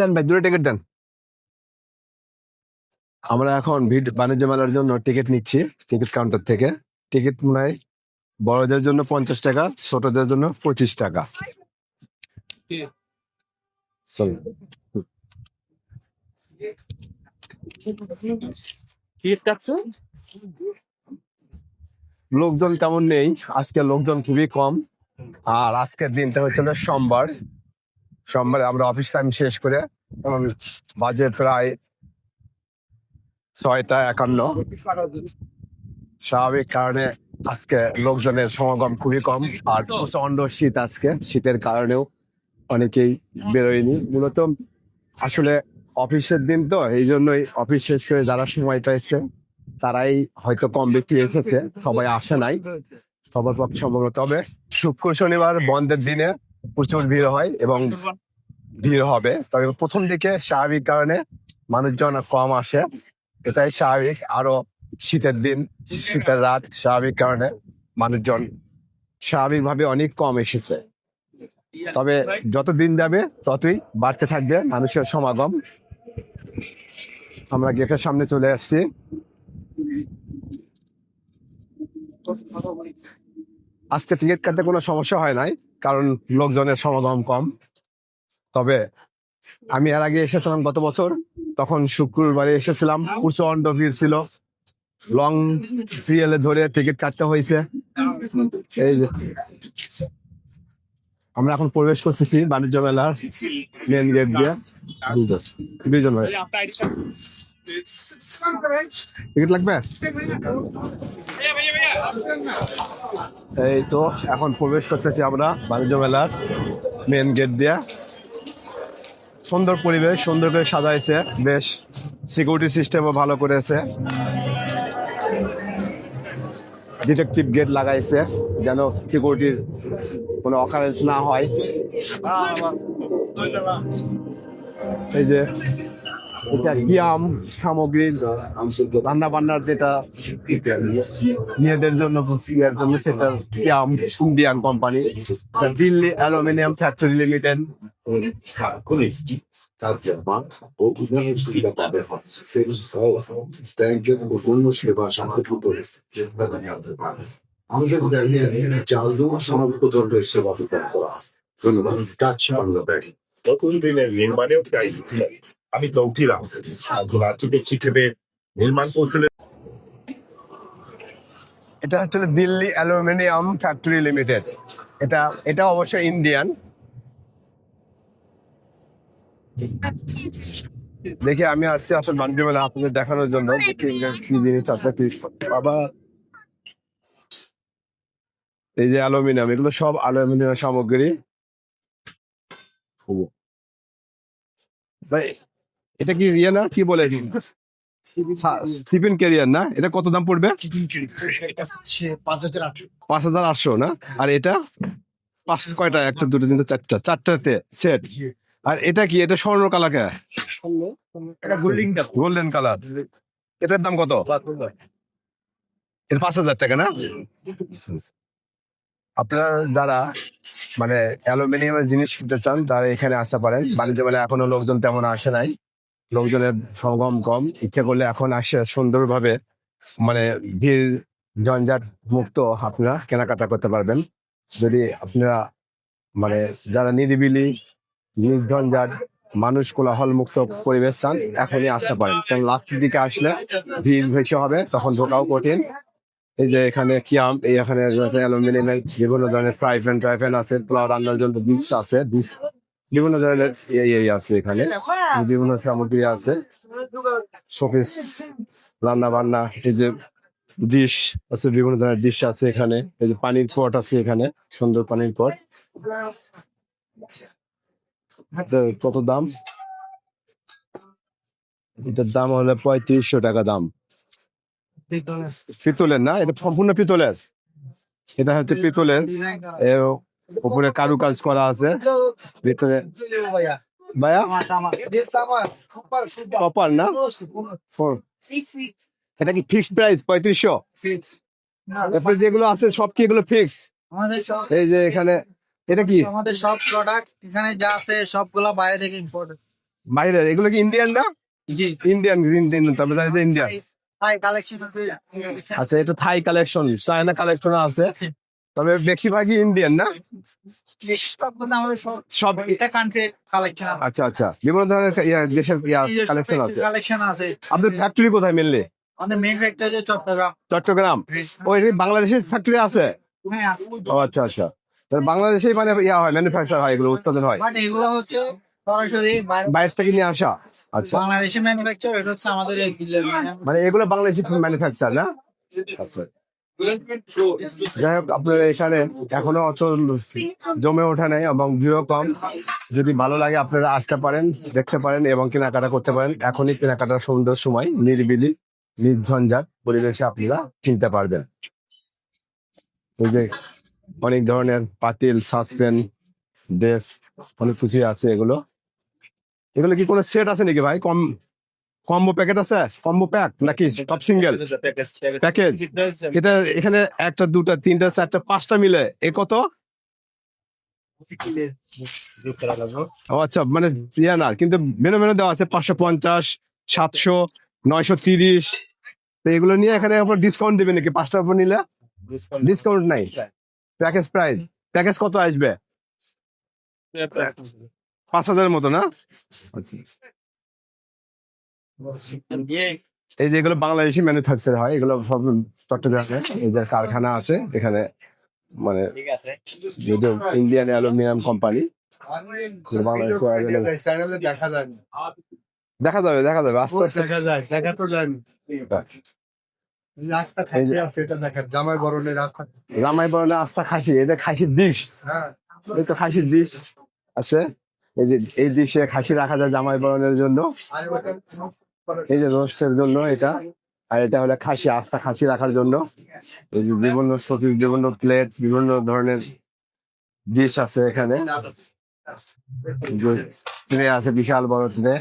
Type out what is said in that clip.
দেন ভাই দূরে টিকিট দেন। আমরা এখন ভিড় বাণিজ্য মেলার জন্য টিকিট নিচ্ছি টিকিট কাউন্টার থেকে। টিকিট মনে বড়দের জন্য পঞ্চাশ টাকা ছোটদের জন্য পঁচিশ টাকা। লোকজন তেমন নেই আজকে লোকজন খুবই কম। আর আজকের দিনটা হচ্ছে সোমবার। সোমবারে আমরা অফিস টাইম শেষ করে বাজে প্রায় ছয়টা একান্ন। স্বাভাবিক কারণে আজকে লোকজনের সমাগম খুবই কম আর প্রচণ্ড শীত আজকে। শীতের কারণেও অনেকেই বেরোয়নি। মূলত আসলে অফিসের দিন তো, এই জন্যই অফিস শেষ করে যারা সময় পেয়েছে তারাই হয়তো কম বেশি এসেছে। সবাই আসে নাই। সবার পক্ষে সম্ভব। তবে শুক্র শনিবার বন্ধের দিনে প্রচুর ভিড় হয় এবং ভিড় হবে। তবে প্রথম দিকে স্বাভাবিক কারণে মানুষজন কম আসে। এটাই স্বাভাবিক। আরও শীতের দিন, শীতের রাত স্বাভাবিক কারণে মানুষজন স্বাভাবিকভাবে অনেক কম এসেছে। তবে যত দিন যাবে, ততই বাড়তে থাকবে মানুষের সমাগম। আমরা গেটের সামনে চলে আসছি। আজকে টিকিট কাটতে কোনো সমস্যা হয় নাই, কারণ লোকজনের সমাগম কম। তবে আমি এর আগে এসেছিলাম গত বছর। তখন শুক্রবারে এসেছিলাম। প্রচণ্ড ভিড় ছিল। লং সিরিয়ালে ধরে টিকিট কাটতে হয়েছে। এই যে। আমরা এখন প্রবেশ করতেছি বাণিজ্য মেলার মেন গেট দিয়ে। দুজন ভাই। টিকিট লাগবে? এই তো, এখন প্রবেশ করতেছি আমরা বাণিজ্য মেলার মেন গেট দিয়ে। সুন্দর পরিবেশ সুন্দর করে সাজাইছে। বেশ সিকিউরিটি সিস্টেমও ভালো করেছে। ডিটেকটিভ গেট লাগাইছে যেন সিকিউরিটির কোনো অকারেন্স না হয়। এই যে এটা কিয়াম সামগ্রী? রান্না বান্নার যেটা মেয়েদের জন্য ইয়ের জন্য, সেটা company. Delhi aluminium factory limited. সেবা ধন্যবাদ দিনের নির্মাণেও আমি আর্কিটেক্ট হিসেবে নির্মাণ কৌশলে এটা হচ্ছে দিল্লি অ্যালুমিনিয়াম ফ্যাক্টরি লিমিটেড। এটা এটা অবশ্যই ইন্ডিয়ান। দেখি আমি আসছি আসলে বাণিজ্য মেলা আপনাদের দেখানোর জন্য। দেখি কি জিনিস আছে কি বাবা। এই যে অ্যালুমিনিয়াম এগুলো সব অ্যালুমিনিয়াম সামগ্রী। ভাই এটা কি ইয়ে না? কি বলে? স্টিফেন ক্যারিয়ার না? এটা কত দাম পড়বে? পাঁচ হাজার আটশো। না? আর এটা পাঁচ কয়টা? একটা দুটো তিনটা চারটা। চারটাতে সেট আর এটা কি? এটা স্বর্ণ কালার কে? গোল্ডেন কালার এটার দাম কত? এটা পাঁচ হাজার টাকা না? আপনারা যারা মানে অ্যালুমিনিয়ামের জিনিস কিনতে চান তারা এখানে আসতে পারেন। বাণিজ্য মেলায় এখনও লোকজন তেমন আসে নাই। লোকজনের সমাগম কম। ইচ্ছে করলে এখন আসে সুন্দরভাবে। মানে ভিড়, ঝঞ্ঝাট মুক্ত আপনারা কেনাকাটা করতে পারবেন। যদি আপনারা মানে যারা নিরিবিলি নির্ঝঞ্ঝাট মানুষ কোলাহল মুক্ত পরিবেশ চান, এখনই আসতে পারেন। কারণ লাস্টের দিকে আসলে ভিড় বেশি হবে, তখন ঢোকাও কঠিন। এই যে এখানে কিয়াম এই এখানে অ্যালুমিনিয়ামের বিভিন্ন ধরনের ফ্রাই প্যান ট্রাই প্যান আছে রান্নার জন্য ডিশ আছে ডিশ বিভিন্ন ধরনের এই এই আছে এখানে। বিভিন্ন সামগ্রী আছে। শোপিস রান্না বান্না এই যে ডিশ আছে বিভিন্ন ধরনের ডিশ আছে এখানে। এই যে পানির পট আছে এখানে সুন্দর পানির পট। কত দাম? এটার দাম হলো পঁয়ত্রিশশো টাকা দাম। পিতলের। না এটা সম্পূর্ণ পিতলের। এটা হচ্ছে পিতলের। উপরে কারুকাজ করা আছে। ভিতরে ভাইয়া? কপার না? এটা কি ফিক্সড প্রাইস পঁয়ত্রিশশো? এরপরে যেগুলো আছে সব কি এগুলো ফিক্সড আমাদের সব এই যে এখানে এটা কি? আমাদের সব প্রোডাক্ট এখানে যা আছে সবগুলা বাইরে থেকে ইম্পোর্ট বাইরে এগুলো কি ইন্ডিয়ান না? জি। ইন্ডিয়ান ইন্ডিয়ান তবে জানি ইন্ডিয়ান হাই কালেকশন আছে। আচ্ছা এটা থাই কালেকশন চায়না কালেকশন আছে। তবে বেশিরভাগই ইন্ডিয়ান না? সব কান্ট্রির কালেকশন আচ্ছা আচ্ছা। বিভিন্ন ধরনের দেশের কালেকশন আছে। কালেকশন আছে। আপনাদের ফ্যাক্টরি কোথায় মেনলি আমাদের মেইন ফ্যাক্টরি আছে চট্টগ্রাম। চট্টগ্রাম? ওই বাংলাদেশের ফ্যাক্টরি আছে? হ্যাঁ ও আচ্ছা আচ্ছা। তাহলে বাংলাদেশেই মানে ইয়া হয় ম্যানুফ্যাকচার হয় এগুলো উৎপাদন হয়। বাট এগুলো হচ্ছে সরাসরি বাইরে- বাইরে থেকে নিয়ে আসা। আচ্ছা। বাংলাদেশে ম্যানুফ্যাকচার হচ্ছে আমাদের মানে এগুলো বাংলাদেশি ম্যানুফ্যাকচার না? আচ্ছা। যাই হোক, আপনার এখানে এখনও অচল জমে ওঠা নেই এবং ভিড়ও কম। যদি ভালো লাগে, আপনারা আসতে পারেন, দেখতে পারেন এবং কেনাকাটা করতে পারেন। এখনই কেনাকাটার সুন্দর সময়, নিরিবিলি, নির্ঝঞ্ঝাট পরিবেশে আপনারা চিনতে পারবেন। যে অনেক ধরনের পাতিল, সাসপেন, ড্রেস, অনেক কিছুই আছে এগুলো। এগুলো কি কোনো সেট আছে নাকি ভাই? কম কম্বো প্যাকেট আছে? কম্বো প্যাক নাকি? টপ সিঙ্গেল প্যাকেজ এটা এখানে একটা, দুটা, তিনটা, চারটা, পাঁচটা মিলে। এ কত? ও আচ্ছা মানে ইয়া না, কিন্তু মেনু মেনু দেওয়া আছে পাঁচশো পঞ্চাশ, সাতশো, নয়শো তিরিশ। তো এগুলো নিয়ে এখানে আপনার ডিসকাউন্ট দিবে নাকি? পাঁচটার উপর নিলে? ডিসকাউন্ট নাই। প্যাকেজ প্রাইস প্যাকেজ কত আসবে? পাঁচ হাজারের মতো না? আচ্ছা। এই যে এগুলো বাংলাদেশি ম্যানুফ্যাকচার হয় এগুলো সব চট্টগ্রামে। এই যে কারখানা আছে এখানে মানে যদিও ইন্ডিয়ান অ্যালুমিনিয়াম কোম্পানি দেখা যায় দেখা যাবে দেখা যাবে আস্তে আস্তে। দেখা যায় দেখা তো যায় রাস্তা খাইছে আছে এটা দেখা জামাই বরণের রাস্তা রামাই বরণে আস্থা খাসি এটা খাসির ডিশ। হ্যাঁ। এই তো খাসির ডিশ আছে। এই যে এই দৃশ্যে খাসি রাখা যায় জামাই বরণের জন্য এই যে রোস্টের জন্য এটা আর এটা হলো খাসি আস্থা খাসি রাখার জন্য। এই যে বিভিন্ন সবজি বিভিন্ন প্লেট বিভিন্ন ধরনের ডিশ আছে এখানে। ট্রে আছে বিশাল বড় ট্রে